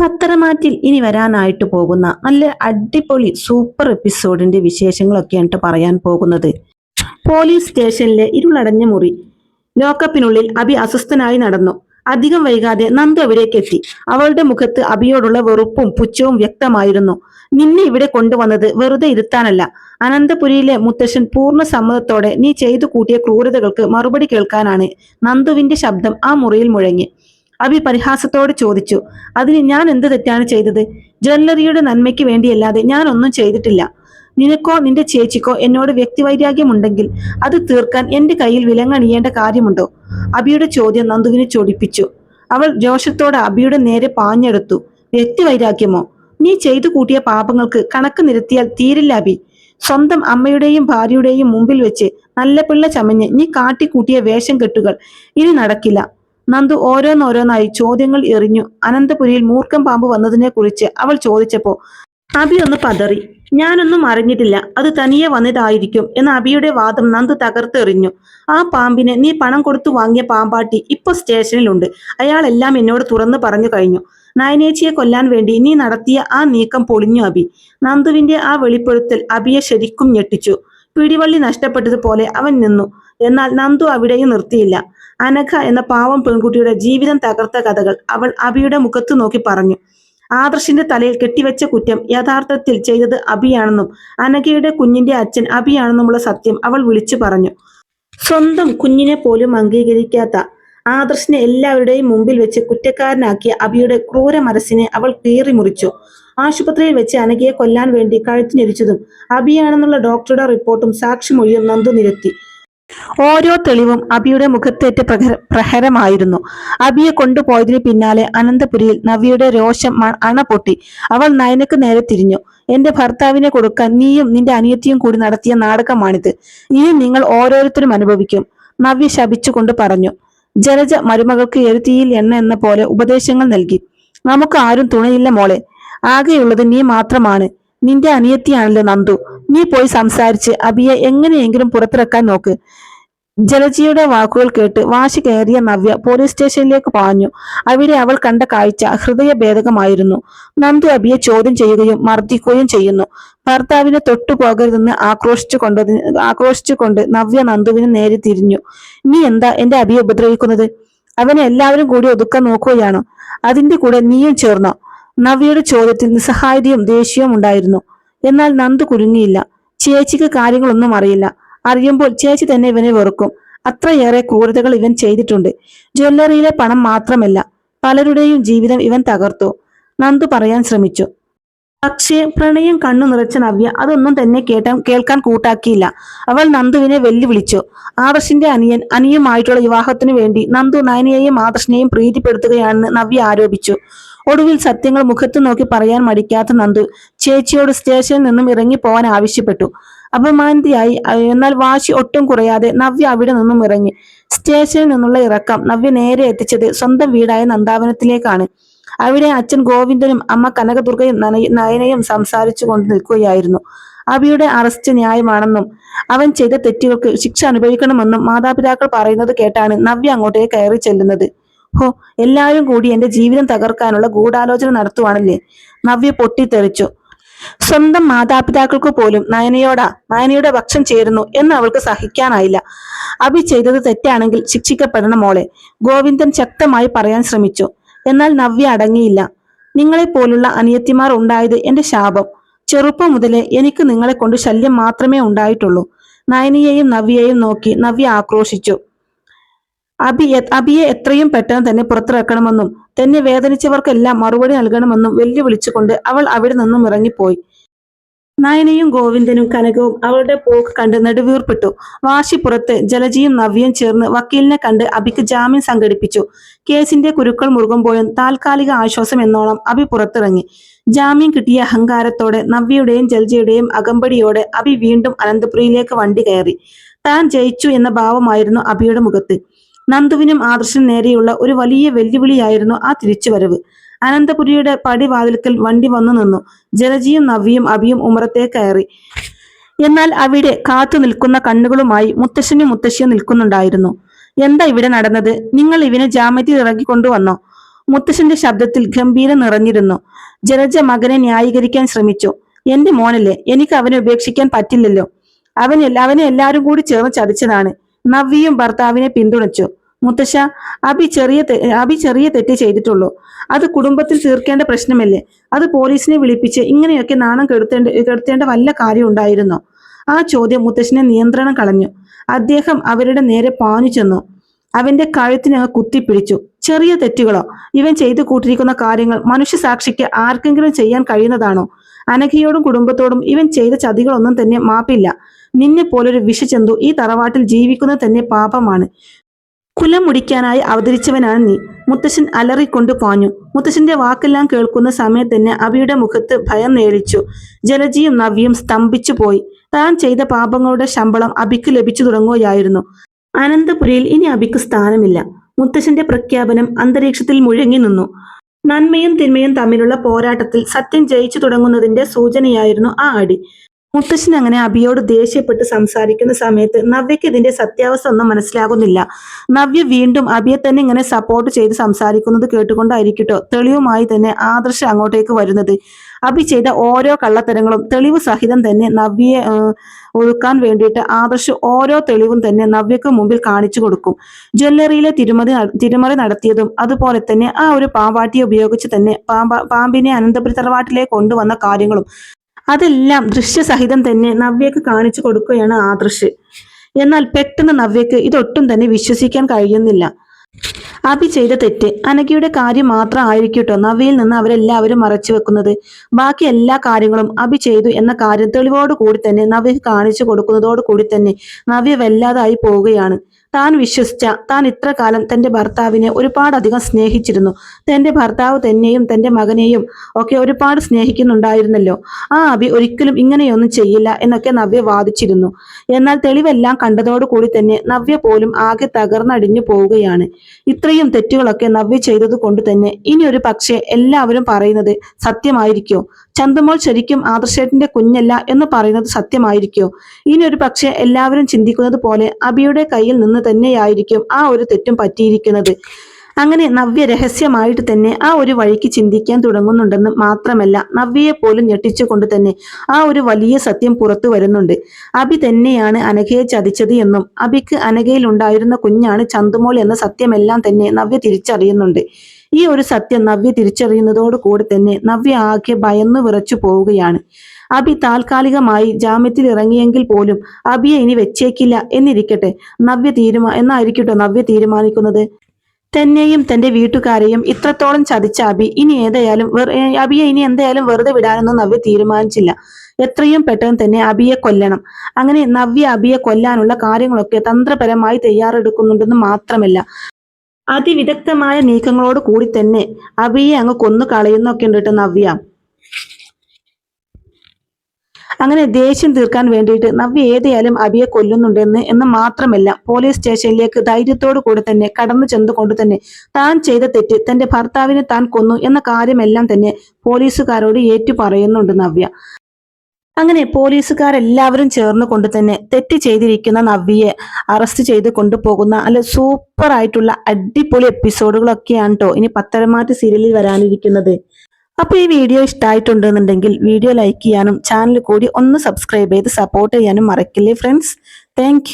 പത്തരമാറ്റിൽ ഇനി വരാനായിട്ട് പോകുന്ന നല്ല അടിപൊളി സൂപ്പർ എപ്പിസോഡിന്റെ വിശേഷങ്ങളൊക്കെയാണ് പറയാൻ പോകുന്നത്. പോലീസ് സ്റ്റേഷനിലെ ഇരുളടഞ്ഞ മുറി. ലോക്കപ്പിനുള്ളിൽ അബി അസ്വസ്ഥനായി നടന്നു. അധികം വൈകാതെ നന്ദു അവിടേക്ക് എത്തി. അവളുടെ മുഖത്ത് അബിയോടുള്ള വെറുപ്പും പുച്ഛവും വ്യക്തമായിരുന്നു. നിന്നെ ഇവിടെ കൊണ്ടുവന്നത് വെറുതെ ഇരുത്താനല്ല. അനന്തപുരിയിലെ മുത്തശ്ശൻ പൂർണ സമ്മതത്തോടെ നീ ചെയ്തു കൂട്ടിയ ക്രൂരതകൾക്ക് മറുപടി കേൾക്കാനാണ് നന്ദുവിന്റെ ശബ്ദം ആ മുറിയിൽ മുഴങ്ങി. അബി പരിഹാസത്തോട് ചോദിച്ചു അതിന് ഞാൻ എന്ത് തെറ്റാണ് ചെയ്തത്? ജ്വല്ലറിയുടെ നന്മയ്ക്ക് വേണ്ടിയല്ലാതെ ഞാൻ ഒന്നും ചെയ്തിട്ടില്ല. നിനക്കോ നിന്റെ ചേച്ചിക്കോ എന്നോട് വ്യക്തിവൈരാഗ്യമുണ്ടെങ്കിൽ അത് തീർക്കാൻ എന്റെ കയ്യിൽ വിലങ്ങണിയേണ്ട കാര്യമുണ്ടോ? അബിയുടെ ചോദ്യം നന്ദുവിനെ ചൊടിപ്പിച്ചു. അവൾ രോഷത്തോടെ അബിയുടെ നേരെ പാഞ്ഞെടുത്തു. വ്യക്തിവൈരാഗ്യമോ? നീ ചെയ്തു കൂട്ടിയ പാപങ്ങൾക്ക് കണക്ക് നിരത്തിയാൽ തീരില്ല അബി. സ്വന്തം അമ്മയുടെയും ഭാര്യയുടെയും മുമ്പിൽ വെച്ച് നല്ല പിള്ള ചമഞ്ഞ് നീ കാട്ടിക്കൂട്ടിയ വേഷം കെട്ടുകൾ ഇനി നടക്കില്ല. നന്ദു ഓരോന്നോരോന്നായി ചോദ്യങ്ങൾ എറിഞ്ഞു. അനന്തപുരിയിൽ മൂർഖം പാമ്പ് വന്നതിനെ കുറിച്ച് അവൾ ചോദിച്ചപ്പോ അബി ഒന്ന് പതറി. ഞാനൊന്നും അറിഞ്ഞിട്ടില്ല. അത് തനിയെ വന്നതായിരിക്കും എന്ന അബിയുടെ വാദം നന്ദു തകർത്തെറിഞ്ഞു ആ പാമ്പിനെ നീ പണം കൊടുത്തു വാങ്ങിയ പാമ്പാട്ടി ഇപ്പൊ സ്റ്റേഷനിലുണ്ട്. അയാളെല്ലാം എന്നോട് തുറന്നു പറഞ്ഞു കഴിഞ്ഞു. നയനേച്ചിയെ കൊല്ലാൻ വേണ്ടി നീ നടത്തിയ ആ നീക്കം പൊളിഞ്ഞു അബി. നന്ദുവിന്റെ ആ വെളിപ്പെടുത്തൽ അബിയെ ശരിക്കും ഞെട്ടിച്ചു. പിടിവള്ളി നഷ്ടപ്പെട്ടതുപോലെ അവൻ നിന്നു. എന്നാൽ നന്ദു അവിടെയും നിർത്തിയില്ല. അനഘ എന്ന പാവം പെൺകുട്ടിയുടെ ജീവിതം തകർത്ത കഥകൾ അവൾ അബിയുടെ മുഖത്തു നോക്കി പറഞ്ഞു. ആദർശിന്റെ തലയിൽ കെട്ടിവെച്ച കുറ്റം യഥാർത്ഥത്തിൽ ചെയ്തത് അബിയാണെന്നും അനഘയുടെ കുഞ്ഞിന്റെ അച്ഛൻ അബിയാണെന്നുമുള്ള സത്യം അവൾ വിളിച്ചു പറഞ്ഞു. സ്വന്തം കുഞ്ഞിനെ പോലും അംഗീകരിക്കാത്ത ആദർശിനെ എല്ലാവരുടെയും മുമ്പിൽ വെച്ച് കുറ്റക്കാരനാക്കിയ അബിയുടെ ക്രൂര മനസ്സിനെ അവൾ കീറി മുറിച്ചു ആശുപത്രിയിൽ വെച്ച് അനഘയെ കൊല്ലാൻ വേണ്ടി കഴുത്തിനിരിച്ചതും അബിയാണെന്നുള്ള ഡോക്ടറുടെ റിപ്പോർട്ടും സാക്ഷിമൊഴിയും നന്ദു നിരത്തി. ഓരോ തെളിവും അബിയുടെ മുഖത്തേറ്റ പ്രഹര പ്രഹരമായിരുന്നു. അബിയെ കൊണ്ടുപോയതിന് പിന്നാലെ അനന്തപുരിയിൽ നവിയുടെ രോഷം അണ പൊട്ടി അവൾ നയനക്ക് നേരെ തിരിഞ്ഞു. എന്റെ ഭർത്താവിനെ കൊടുക്കാൻ നീയും നിന്റെ അനിയത്തിയും കൂടി നടത്തിയ നാടകമാണിത്. ഇനി നിങ്ങൾ ഓരോരുത്തരും അനുഭവിക്കും നവ്യ ശപിച്ചുകൊണ്ട് പറഞ്ഞു. ജലജ മരുമകൾക്ക് എഴുത്തിയിൽ എണ്ണ എന്ന പോലെ ഉപദേശങ്ങൾ നൽകി. നമുക്ക് ആരും തുണയില്ല മോളെ. ആകെയുള്ളത് നീ മാത്രമാണ്. നിന്റെ അനിയത്തിയാണല്ലോ നന്ദു. നീ പോയി സംസാരിച്ച് അബിയെ എങ്ങനെയെങ്കിലും പുറത്തിറക്കാൻ നോക്ക്. ജലജിയുടെ വാക്കുകൾ കേട്ട് വാശി കയറിയ നവ്യ പോലീസ് സ്റ്റേഷനിലേക്ക് പാഞ്ഞു. അവിടെ അവൾ കണ്ട കാഴ്ച ഹൃദയഭേദകമായിരുന്നു. നന്ദു അബിയെ ചോദ്യം ചെയ്യുകയും മർദ്ദിക്കുകയും ചെയ്യുന്നു. ഭർത്താവിനെ തൊട്ടുപോകരുതെന്ന് ആക്രോശിച്ചു കൊണ്ട് നവ്യ നന്ദുവിനെ നേരെ തിരിഞ്ഞു. നീ എന്താ എന്റെ അബിയെ ഉപദ്രവിക്കുന്നത്? അവനെ എല്ലാവരും കൂടി ഒതുക്കാൻ നോക്കുകയാണോ? അതിന്റെ കൂടെ നീയും ചേർന്നോ? നവ്യയുടെ ചോദ്യത്തിൽ നിസ്സഹായതയും ദേഷ്യവും ഉണ്ടായിരുന്നു. എന്നാൽ നന്ദു കുരുങ്ങിയില്ല. ചേച്ചിക്ക് കാര്യങ്ങളൊന്നും അറിയില്ല. അറിയുമ്പോൾ ചേച്ചി തന്നെ ഇവനെ വെറുക്കും. അത്രയേറെ ക്രൂരതകൾ ഇവൻ ചെയ്തിട്ടുണ്ട്. ജ്വല്ലറിയിലെ പണം മാത്രമല്ല പലരുടെയും ജീവിതം ഇവൻ തകർത്തു. നന്ദു പറയാൻ ശ്രമിച്ചു. പക്ഷേ പ്രണയം കണ്ണു നിറച്ച നവ്യ അതൊന്നും തന്നെ കേട്ട കേൾക്കാൻ കൂട്ടാക്കിയില്ല. അവൾ നന്ദുവിനെ വെല്ലുവിളിച്ചു. ആദർശിന്റെ അനിയൻ അനിയുമായിട്ടുള്ള വിവാഹത്തിനു വേണ്ടി നന്ദു നയനയെയും ആദർശിനെയും പ്രീതിപ്പെടുത്തുകയാണെന്ന് നവ്യ ആരോപിച്ചു. ഒടുവിൽ സത്യങ്ങൾ മുഖത്ത് നോക്കി പറയാൻ മടിക്കാത്ത നന്ദു ചേച്ചിയോട് സ്റ്റേഷനിൽ നിന്നും ഇറങ്ങി പോവാൻ ആവശ്യപ്പെട്ടു. അപമാനിതയായി. എന്നാൽ വാശി ഒട്ടും കുറയാതെ നവ്യ അവിടെ നിന്നും ഇറങ്ങി. സ്റ്റേഷനിൽ നിന്നുള്ള ഇറക്കം നവ്യ നേരെ എത്തിച്ചത് സ്വന്തം വീടായ നന്ദാവനത്തിലേക്കാണ്. അവിടെ അച്ഛൻ ഗോവിന്ദനും അമ്മ കനകദുർഗയും നയനയും സംസാരിച്ചു കൊണ്ട് നിൽക്കുകയായിരുന്നു. അവിയുടെ അറസ്റ്റ് ന്യായമാണെന്നും അവൻ ചെയ്ത തെറ്റുകൾക്ക് ശിക്ഷ അനുഭവിക്കണമെന്നും മാതാപിതാക്കൾ പറയുന്നത് കേട്ടാണ് നവ്യ അങ്ങോട്ടേക്ക് കയറി ചെല്ലുന്നത്. ഹോ എല്ലാവരും കൂടി എന്റെ ജീവിതം തകർക്കാനുള്ള ഗൂഢാലോചന നടത്തുവാണല്ലേ? നവ്യ പൊട്ടിത്തെറിച്ചു. സ്വന്തം മാതാപിതാക്കൾക്ക് പോലും നയനയോടാ നയനയുടെ പക്ഷം ചേരുന്നു എന്ന് അവൾക്ക് സഹിക്കാനായില്ല. അഭി ചെയ്തത് തെറ്റാണെങ്കിൽ ശിക്ഷിക്കപ്പെടണം മോളെ ഗോവിന്ദൻ ശക്തമായി പറയാൻ ശ്രമിച്ചു. എന്നാൽ നവ്യ അടങ്ങിയില്ല. നിങ്ങളെ പോലുള്ള അനിയത്തിമാർ ഉണ്ടായത് എന്റെ ശാപം. ചെറുപ്പം മുതലേ എനിക്ക് നിങ്ങളെ കൊണ്ട് ശല്യം മാത്രമേ ഉണ്ടായിട്ടുള്ളൂ. നയനിയെയും നവ്യയെയും നോക്കി നവ്യ ആക്രോശിച്ചു. അബി അബിയെ എത്രയും പെട്ടെന്ന് തന്നെ പുറത്തിറക്കണമെന്നും തന്നെ വേദനിച്ചവർക്കെല്ലാം മറുപടി നൽകണമെന്നും വെല്ലുവിളിച്ചുകൊണ്ട് അവൾ അവിടെ നിന്നും ഇറങ്ങിപ്പോയി. നയനയും ഗോവിന്ദനും കനകവും അവളുടെ പോക്ക് കണ്ട് നെടുവീർപ്പിട്ടു. വാശിപ്പുറത്ത് ജലജിയും നവ്യയും ചേർന്ന് വക്കീലിനെ കണ്ട് അബിക്ക് ജാമ്യം സംഘടിപ്പിച്ചു. കേസിന്റെ കുരുക്കൾ മുറുകുമ്പോഴും താൽക്കാലിക ആശ്വാസം എന്നോണം അബി പുറത്തിറങ്ങി. ജാമ്യം കിട്ടിയ അഹങ്കാരത്തോടെ നവ്യയുടെയും ജലജിയുടെയും അകമ്പടിയോടെ അബി വീണ്ടും അനന്തപുരിയിലേക്ക് വണ്ടി കയറി. താൻ ജയിച്ചു എന്ന ഭാവമായിരുന്നു അബിയുടെ മുഖത്ത്. നന്ദുവിനും ആദർശനും നേരെയുള്ള ഒരു വലിയ വെല്ലുവിളിയായിരുന്നു ആ തിരിച്ചുവരവ്. അനന്തപുരിയുടെ പടിവാതിൽക്കൽ വണ്ടി വന്നു നിന്നു. ജലജിയും നവ്യയും അബിയും ഉമറത്തെ കയറി. എന്നാൽ അവിടെ കാത്തു നിൽക്കുന്ന കണ്ണുകളുമായി മുത്തശ്ശനും മുത്തശ്ശിയും നിൽക്കുന്നുണ്ടായിരുന്നു. എന്താ ഇവിടെ നടന്നത്? നിങ്ങൾ ഇവനെ ജാമ്യത്തിൽ ഇറങ്ങിക്കൊണ്ടുവന്നോ മുത്തശ്ശന്റെ ശബ്ദത്തിൽ ഗംഭീരം നിറഞ്ഞിരുന്നു. ജലജ മകനെ ന്യായീകരിക്കാൻ ശ്രമിച്ചു. എന്റെ മോനല്ലേ എനിക്ക് അവനെ ഉപേക്ഷിക്കാൻ പറ്റില്ലല്ലോ. അവനെ അവനെ എല്ലാവരും കൂടി ചേർന്ന് ചതിച്ചതാണ്. നവ്യയും ഭർത്താവിനെ പിന്തുണച്ചു. മുത്തശ്ശ അബി ചെറിയ അബി ചെറിയ തെറ്റ് ചെയ്തിട്ടുള്ളൂ. അത് കുടുംബത്തിൽ തീർക്കേണ്ട പ്രശ്നമല്ലേ? അത് പോലീസിനെ വിളിപ്പിച്ച് ഇങ്ങനെയൊക്കെ നാണം കെടുത്തേണ്ട കെടുത്തേണ്ട വല്ല കാര്യം ഉണ്ടായിരുന്നോ? ആ ചോദ്യം മുത്തശ്ശനെ നിയന്ത്രണം കളഞ്ഞു. അദ്ദേഹം അവരുടെ നേരെ പാഞ്ഞു ചെന്നു. അവന്റെ കഴുത്തിനങ്ങ് കുത്തിപ്പിടിച്ചു. ചെറിയ തെറ്റുകളോ? ഇവൻ ചെയ്തു കൂട്ടിരിക്കുന്ന കാര്യങ്ങൾ മനുഷ്യ സാക്ഷിക്ക് ആർക്കെങ്കിലും ചെയ്യാൻ കഴിയുന്നതാണോ? അനഘയോടും കുടുംബത്തോടും ഇവൻ ചെയ്ത ചതികളൊന്നും തന്നെ മാപ്പില്ല. നിന്നെ പോലൊരു വിഷചന്തു ഈ തറവാട്ടിൽ ജീവിക്കുന്നത് തന്നെ പാപമാണ്. കുലം മുടിക്കാനായി അവതരിച്ചവനാണ് നീ. മുത്തശ്ശൻ അലറിക്കൊണ്ട് പാഞ്ഞു. മുത്തശ്ശന്റെ വാക്കെല്ലാം കേൾക്കുന്ന സമയത്ത് തന്നെ അബിയുടെ മുഖത്ത് ഭയം നേളിച്ചു ജലജിയും നവ്യയും സ്തംഭിച്ചു പോയി. താൻ ചെയ്ത പാപങ്ങളുടെ ശമ്പളം അബിക്ക് ലഭിച്ചു തുടങ്ങുകയായിരുന്നു. അനന്തപുരിയിൽ ഇനി അബിക്ക് സ്ഥാനമില്ല. മുത്തശ്ശന്റെ പ്രഖ്യാപനം അന്തരീക്ഷത്തിൽ മുഴങ്ങി നിന്നു. നന്മയും തിന്മയും തമ്മിലുള്ള പോരാട്ടത്തിൽ സത്യം ജയിച്ചു തുടങ്ങുന്നതിന്റെ സൂചനയായിരുന്നു ആ അടി. മുത്തശ്ശൻ അങ്ങനെ അബിയോട് ദേഷ്യപ്പെട്ട് സംസാരിക്കുന്ന സമയത്ത് നവ്യക്ക് ഇതിന്റെ സത്യാവസ്ഥ ഒന്നും മനസ്സിലാകുന്നില്ല. നവ്യ വീണ്ടും അബിയെ തന്നെ ഇങ്ങനെ സപ്പോർട്ട് ചെയ്ത് സംസാരിക്കുന്നത് കേട്ടുകൊണ്ടായിരിക്കട്ടോ തെളിവുമായി തന്നെ ആദർശ അങ്ങോട്ടേക്ക് വരുന്നത്. അബി ചെയ്ത ഓരോ കള്ളത്തരങ്ങളും തെളിവ് സഹിതം തന്നെ നവ്യയെ ഒഴുക്കാൻ വേണ്ടിയിട്ട് ആദർശ് ഓരോ തെളിവും തന്നെ നവ്യക്ക് മുമ്പിൽ കാണിച്ചു കൊടുക്കും. ജ്വല്ലറിയിലെ തിരുമതി തിരുമറി നടത്തിയതും അതുപോലെ തന്നെ ആ ഒരു പാമ്പാട്ടിയെ ഉപയോഗിച്ച് തന്നെ പാമ്പ പാമ്പിനെ അനന്തപുരി തറവാട്ടിലേക്ക് കൊണ്ടുവന്ന കാര്യങ്ങളും അതെല്ലാം ദൃശ്യസഹിതം തന്നെ നവ്യക്ക് കാണിച്ചു കൊടുക്കുകയാണ് ആദർശ്. എന്നാൽ പെട്ടെന്ന് നവ്യക്ക് ഇതൊട്ടും തന്നെ വിശ്വസിക്കാൻ കഴിയുന്നില്ല. അഭി ചെയ്ത തെറ്റ് അനഘയുടെ കാര്യം മാത്രം ആയിരിക്കട്ടോ നവ്യയിൽ നിന്ന് അവരെല്ലാവരും മറച്ചു വെക്കുന്നത്. ബാക്കി എല്ലാ കാര്യങ്ങളും അഭി ചെയ്തു എന്ന കാര്യം തെളിവോട് കൂടി തന്നെ നവ്യക്ക് കാണിച്ചു കൊടുക്കുന്നതോട് കൂടി തന്നെ നവ്യ വല്ലാതായി പോവുകയാണ്. താൻ വിശ്വസിച്ച താൻ ഇത്ര കാലം തന്റെ ഭർത്താവിനെ ഒരുപാടധികം സ്നേഹിച്ചിരുന്നു. തന്റെ ഭർത്താവ് തന്നെയും തന്റെ മകനെയും ഒക്കെ ഒരുപാട് സ്നേഹിക്കുന്നുണ്ടായിരുന്നല്ലോ. ആ അബി ഒരിക്കലും ഇങ്ങനെയൊന്നും ചെയ്യില്ല എന്നൊക്കെ നവ്യ വാദിച്ചിരുന്നു. എന്നാൽ തെളിവെല്ലാം കണ്ടതോടുകൂടി തന്നെ നവ്യ പോലും ആകെ തകർന്നടിഞ്ഞു പോവുകയാണ്. ഇത്രയും തെറ്റുകളൊക്കെ നവ്യ ചെയ്തത് കൊണ്ട് തന്നെ ഇനി ഒരു പക്ഷേ എല്ലാവരും പറയുന്നത് സത്യമായിരിക്കോ? ചന്തമോൾ ശരിക്കും ആദർശേട്ടന്റെ കുഞ്ഞല്ല എന്ന് പറയുന്നത് സത്യമായിരിക്കോ? ഇനി ഒരു പക്ഷേ എല്ലാവരും ചിന്തിക്കുന്നത് പോലെ അബിയുടെ കയ്യിൽ നിന്ന് തന്നെയായിരിക്കും ആ ഒരു തെറ്റും പറ്റിയിരിക്കുന്നത്. അങ്ങനെ നവ്യ രഹസ്യമായിട്ട് തന്നെ ആ ഒരു വഴിക്ക് ചിന്തിക്കാൻ തുടങ്ങുന്നുണ്ടെന്ന് മാത്രമല്ല നവ്യയെ പോലും ഞെട്ടിച്ചുകൊണ്ട് തന്നെ ആ ഒരു വലിയ സത്യം പുറത്തു വരുന്നുണ്ട്. അബി തന്നെയാണ് അനഘയെ ചതിച്ചത് എന്നും അബിക്ക് അനഘയിൽ ഉണ്ടായിരുന്ന കുഞ്ഞാണ് ചന്തുമോൾ എന്ന സത്യമെല്ലാം തന്നെ നവ്യ തിരിച്ചറിയുന്നുണ്ട്. ഈ ഒരു സത്യം നവ്യ തിരിച്ചറിയുന്നതോട് കൂടി തന്നെ നവ്യ ആകെ ഭയന്നു വിറച്ചു പോവുകയാണ്. അബി താൽക്കാലികമായി ജാമ്യത്തിൽ ഇറങ്ങിയെങ്കിൽ പോലും അബിയെ ഇനി വെച്ചേക്കില്ല എന്നിരിക്കട്ടെ. നവ്യ തീരുമാ എന്നായിരിക്കട്ടോ നവ്യ തീരുമാനിക്കുന്നത്? തന്നെയും തന്റെ വീട്ടുകാരെയും ഇത്രത്തോളം ചതിച്ച അബി ഇനി ഏതായാലും അബിയെ ഇനി എന്തായാലും വെറുതെ വിടാനൊന്നും നവ്യ തീരുമാനിച്ചില്ല. എത്രയും പെട്ടെന്ന് തന്നെ അബിയെ കൊല്ലണം. അങ്ങനെ നവ്യ അബിയെ കൊല്ലാനുള്ള കാര്യങ്ങളൊക്കെ തന്ത്രപരമായി തയ്യാറെടുക്കുന്നുണ്ടെന്ന് മാത്രമല്ല. അതിവിദഗ്ധമായ നീക്കങ്ങളോട് കൂടി തന്നെ അബിയെ അങ്ങ് കൊന്നു കളയുന്നൊക്കെ ഉണ്ട് കേട്ടോ നവ്യ. അങ്ങനെ ദേഷ്യം തീർക്കാൻ വേണ്ടിയിട്ട് നവ്യ ഏതായാലും അവിയെ കൊല്ലുന്നുണ്ടെന്ന് എന്ന് മാത്രമല്ല പോലീസ് സ്റ്റേഷനിലേക്ക് ധൈര്യത്തോടു കൂടി തന്നെ കടന്നു ചെന്നുകൊണ്ട് തന്നെ താൻ ചെയ്ത തെറ്റ് തന്റെ ഭർത്താവിനെ താൻ കൊന്നു എന്ന കാര്യമെല്ലാം തന്നെ പോലീസുകാരോട് ഏറ്റു പറയുന്നുണ്ട് നവ്യ. അങ്ങനെ പോലീസുകാരെല്ലാവരും ചേർന്ന് കൊണ്ട് തന്നെ തെറ്റ് ചെയ്തിരിക്കുന്ന നവ്യയെ അറസ്റ്റ് ചെയ്ത് കൊണ്ടുപോകുന്ന അല്ല സൂപ്പർ ആയിട്ടുള്ള അടിപൊളി എപ്പിസോഡുകളൊക്കെയാണ് കേട്ടോ ഇനി പത്തരമാറ്റ് സീരിയലിൽ വരാനിരിക്കുന്നത്. അപ്പൊ ഈ വീഡിയോ ഇഷ്ടമായിട്ടുണ്ടെന്നുണ്ടെങ്കിൽ വീഡിയോ ലൈക്ക് ചെയ്യാനും ചാനൽ കൂടി ഒന്ന് സബ്സ്ക്രൈബ് ചെയ്ത് സപ്പോർട്ട് ചെയ്യാനും മറക്കില്ലേ ഫ്രണ്ട്സ് താങ്ക്